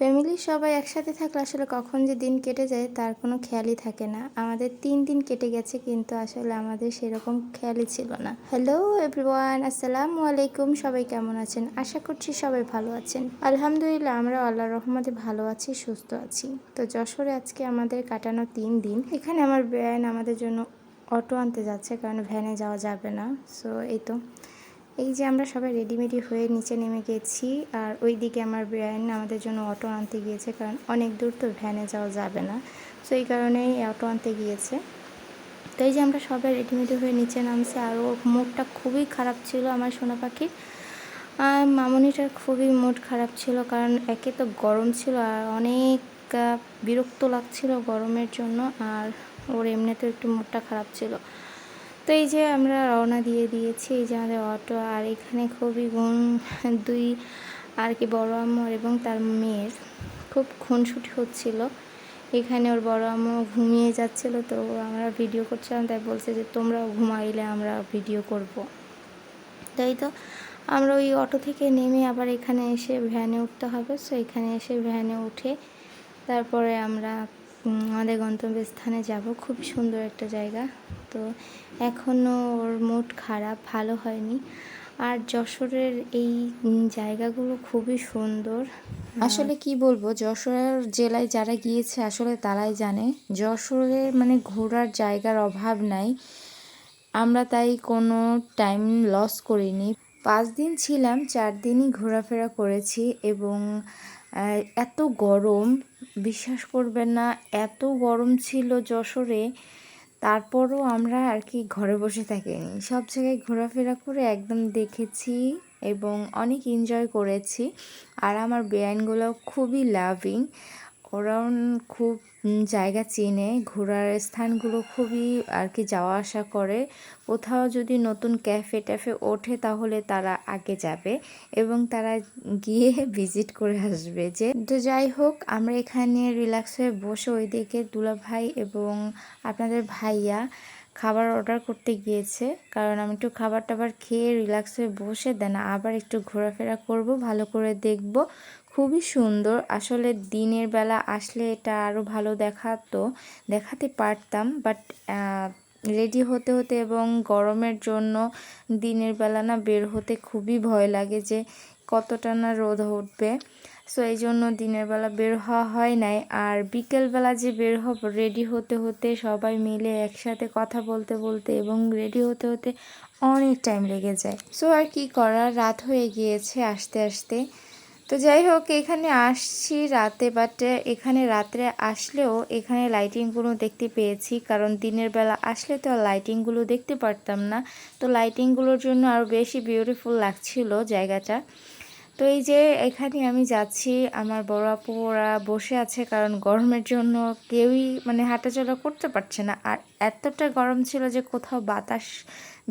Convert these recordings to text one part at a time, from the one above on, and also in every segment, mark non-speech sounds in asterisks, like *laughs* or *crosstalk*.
ফ্যামিলির সবাই একসাথে থাকলে আসলে কখন যে দিন কেটে যায় তার কোনো খেয়ালই থাকে না। আমাদের তিন দিন কেটে গেছে কিন্তু আসলে আমাদের সেরকম খেয়ালই ছিল না। হ্যালো এভরিওয়ান আসসালামু আলাইকুম, সবাই কেমন আছেন? আশা করছি সবাই ভালো আছেন। আলহামদুলিল্লাহ আমরা আল্লাহ রহমতে ভালো আছি, সুস্থ আছি। তো যশোরে আজকে আমাদের কাটানো তিন দিন। এখানে আমার ব্যান আমাদের জন্য অটো আনতে যাচ্ছে কারণ ভ্যানে যাওয়া যাবে না। সো এই তো। এই যে আমরা সবাই রেডিমেডি হয়ে নিচে নেমে গেছি, আর ওই দিকে আমার ব্রেন আমাদের জন্য অটো আনতে গিয়েছে, কারণ অনেক দূর তো ভ্যানে যাওয়া যাবে না। তো এই কারণেই অটো আনতে গিয়েছে। তো এই যে আমরা সবাই রেডিমেডি হয়ে নিচে নামছি, আর ওর মুডটা খুবই খারাপ ছিল আমার সোনা পাখির। আর মামনিটার খুবই মুড খারাপ ছিল, কারণ একে তো গরম ছিল, আর অনেক বিরক্ত লাগছিল গরমের জন্য, আর ওর এমনিতেও একটু মুডটা খারাপ ছিল। তো এই যে আমরা রওনা দিয়ে দিয়েছি, এই যে আমাদের অটো, আর এখানে খুবই গুণ, দুই আর কি বড় আম্মু এবং তার মেয়ের। খুব খুনসুটি হচ্ছিল। এখানে ওর বড় আম্মু ঘুমিয়ে যাচ্ছিল, তো আমরা ভিডিও করছিলাম, তাই বলছে যে তোমরাও ঘুমাইলে আমরা ভিডিও করব। তাই তো আমরা ওই অটো থেকে নেমে আবার এখানে এসে ভ্যানে উঠতে হবে। সো এখানে এসে ভ্যানে উঠে তারপরে আমরা আমাদের গন্তব্যস্থানে যাব। খুব সুন্দর একটা জায়গা। তো এখনও ওর মুড খারাপ, ভালো হয়নি। আর যশোরের এই জায়গাগুলো খুবই সুন্দর। আসলে কি বলব, যশোরের জেলায় যারা গিয়েছে, আসলে তারাই জানে। যশোরে মানে ঘোরার জায়গার অভাব নাই। আমরা তাই কোনো টাইম লস করিনি। পাঁচ দিন ছিলাম, চার দিনই ঘোরাফেরা করেছি এবং এত গরম। বিশ্বাস করবেন না, এত গরম ছিল যশোরে। তারপরও আমরা আর কি ঘরে বসে থাকিনি। সব জায়গায় ঘোরাফেরা করে একদম দেখেছি এবং অনেক এনজয় করেছি। আর আমার বেআইনগুলো খুবই লাভিং ওরাও খুব জায়গা চেনে। ঘোরার স্থানগুলো খুবই আর কি যাওয়া আসা করে। কোথাও যদি নতুন ক্যাফে ট্যাফে ওঠে তাহলে তারা আগে যাবে এবং তারা গিয়ে *laughs* ভিজিট করে আসবে। যে তো যাই হোক, আমরা এখানে রিল্যাক্স হয়ে বসে ওইদিকে দুলাভাই এবং আপনাদের ভাইয়া। খাবার অর্ডার করতে গিয়েছে। কারণ আমি একটু খাবার টাবার খেয়ে রিল্যাক্স হয়ে বসে দেন আবার একটু ঘোরাফেরা করব, ভালো করে দেখব। খুবই সুন্দর। আসলে দিনের বেলা আসলে এটা আরও ভালো দেখাতো, দেখাতে পারতাম। বাট রেডি হতে হতে এবং গরমের জন্য দিনের বেলা না বের হতে খুবই ভয় লাগে যে কতটা না রোদ উঠবে। সো এই জন্য দিনের বেলা বের হওয়া হয় নাই। আর বিকেলবেলা যে বের হব রেডি হতে হতে সবাই মিলে একসাথে কথা বলতে বলতে এবং রেডি হতে হতে অনেক টাইম লেগে যায়। সো আর কি করার? রাত হয়ে গিয়েছে আসতে আসতে। তো যাই হোক, এখানে আসছি রাতে বাট এখানে রাত্রে আসলেও এখানে লাইটিংগুলো দেখতে পেয়েছি। কারণ দিনের বেলা আসলে তো আর লাইটিংগুলো দেখতে পারতাম না। তো লাইটিংগুলোর জন্য আরও বেশি বিউটিফুল লাগছিল জায়গাটা। তো এই যে এখানে আমি যাচ্ছি, আমার বড় আপু ওরা বসে আছে কারণ গরমের জন্য কেউই মানে হাঁটাচলা করতে পারছে না। আর এতটা গরম ছিল যে কোথাও বাতাস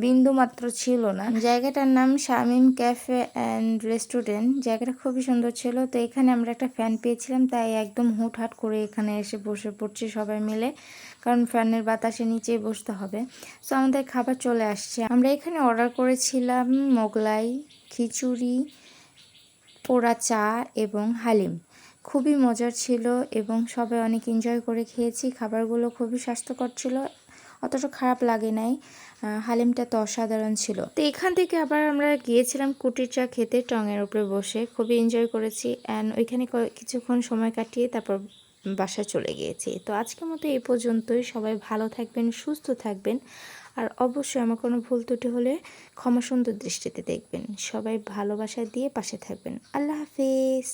বিন্দু মাত্র ছিল না। জায়গাটার নাম শামিম ক্যাফে অ্যান্ড রেস্টুরেন্ট। জায়গাটা খুবই সুন্দর ছিল। তো এখানে আমরা একটা ফ্যান পেয়েছিলাম, তাই একদম হুটহাট করে এখানে এসে বসে পড়ছি সবাই মিলে, কারণ ফ্যানের বাতাসে নিচে বসতে হবে। সো আমাদের খাবার চলে আসছে। আমরা এখানে অর্ডার করেছিলাম মোগলাই, খিচুড়ি পোড়া চা এবং হালিম। খুবই মজার ছিল এবং সবাই অনেক এনজয় করে খেয়েছি। খাবারগুলো খুবই স্বাস্থ্যকর ছিল অতটা খারাপ লাগে নাই। হালিমটা তো অসাধারণ ছিল। তো এখান থেকে আবার আমরা গিয়েছিলাম কুটির চা খেতে টঙের উপরে বসে। খুবই এনজয় করেছি অ্যান্ড ওইখানে কিছুক্ষণ সময় কাটিয়ে তারপর বাসায় চলে গিয়েছে। তো আজকের মতো এই পর্যন্তই। সবাই ভালো থাকবেন, সুস্থ থাকবেন। আর অবশ্যই আমার কোনো ভুল ত্রুটি হলে ক্ষমা সুন্দর দৃষ্টিতে দেখবেন। সবাই ভালোবাসা দিয়ে পাশে থাকবেন। আল্লাহ হাফিজ।